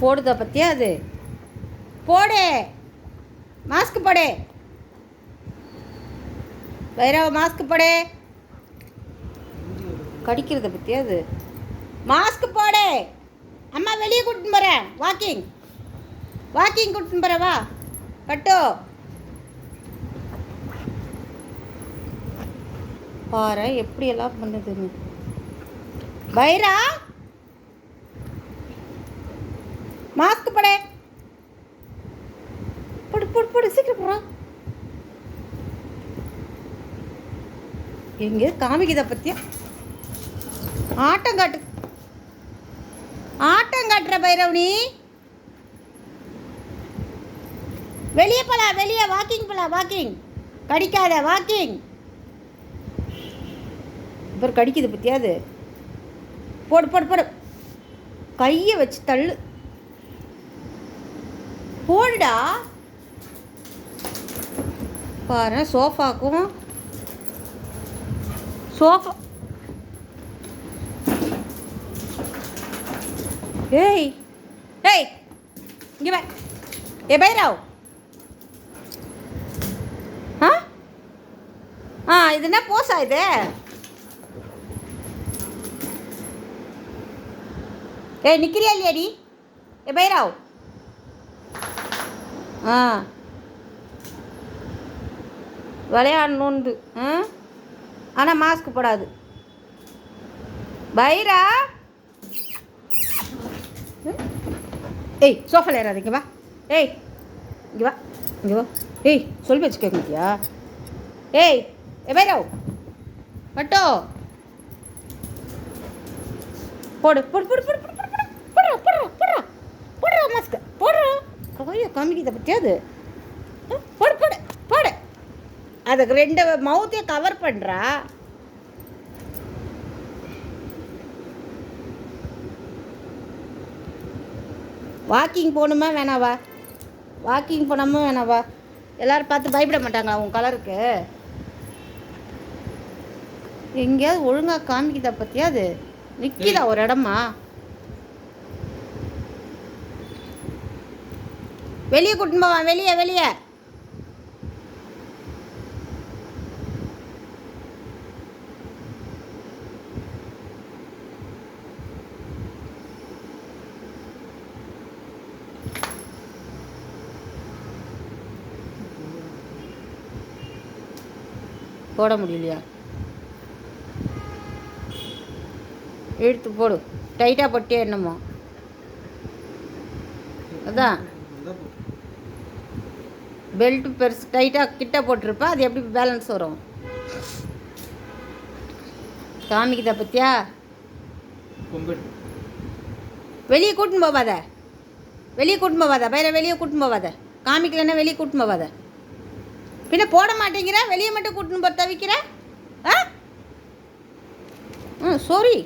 போடுதா பற்றியா அது? போடு. மாஸ்க் போடு. வைரவ மாஸ்க் போடு. கடிக்கிறத பற்றியா அது? மாஸ்க் போடு. அம்மா வெளியே கூட்டின்னு போகிறேன் வாக்கிங் வாக்கிங் கூட்டின்னு போகிறேன் வா. கட்டோ பாரு எப்படியெல்லாம் பண்ணுதுன்னு. பைரா! மாஸ்க் போடு. போடு போடு போடு சீக்கிரம் போடுறா எங்க காமிக்குதா பத்தியா? ஆட்டம் காட்டு. ஆட்டம் காட்டுற பைரவனி. வெளியே போலாம் வெளியே. வாக்கிங் போலாம் வாக்கிங் கடிக்காத வாக்கிங் இப்போ கடிக்குது பற்றியாது போடு போடு போடு. கையை வச்சு தள்ளு. போடுடா. பாரு சோஃபாக்கும் சோஃபா. ஏய் ஏய் இங்கே வா. ஏ பைராவ். ஆ? ஆ இது என்ன போஸா இது? ஏய் நிற்கிறியா இல்லையாடி? ஏ பைராவ். ஆ. விளையாடணுண்டு ஆ. ஆனால் மாஸ்க் போடாது. பைரா. ஏய் சோஃபால ஏறாது இங்கே வா. ஏய் இங்கே வா இங்கே வா. ஏய் சொல்லி வச்சு கேட்குறியா ஏய் ஏ பைராவ் பட்டோ. போடு போடு போடு போடு போடு. கையை காமிக்கிறத பற்றியாது போடு போடு போடு. அதுக்கு ரெண்டு மவுத்தையும் கவர் பண்ணுறா வாக்கிங் போகணுமா வேணாவா? வாக்கிங் போனோமா வேணாவா? எல்லாரும் பார்த்து பயப்பட மாட்டாங்களா உன் கலருக்கு எங்கேயாவது ஒழுங்காக காமிக்குதா பற்றியா அது? நிற்கிதா ஒரு இடமா? வெளியே கூட்டின்னு போவான் வெளியே வெளியே. போட முடியலையா? இழுத்து போடு. டைட்டாக போட்டியே என்னமோ. அதான். பெல்ட் பெருசு டைட்டாக கிட்ட போட்டிருப்பா அது எப்படி பேலன்ஸ் வரும்? காமிக்குதா பத்தியா? வெளியே கூட்டின்னு போவாத. வெளியே கூட்டின்னு போவாத. வேற வெளியே கூட்டின்னு போவாத. காமிக்கலன்னா வெளியே கூட்டின்னு போவாத. பின்ன போட மாட்டேங்கிற? வெளியே மட்டும் கூட்டின்னு போய் தவிக்கிற? ஆ? ம் சாரி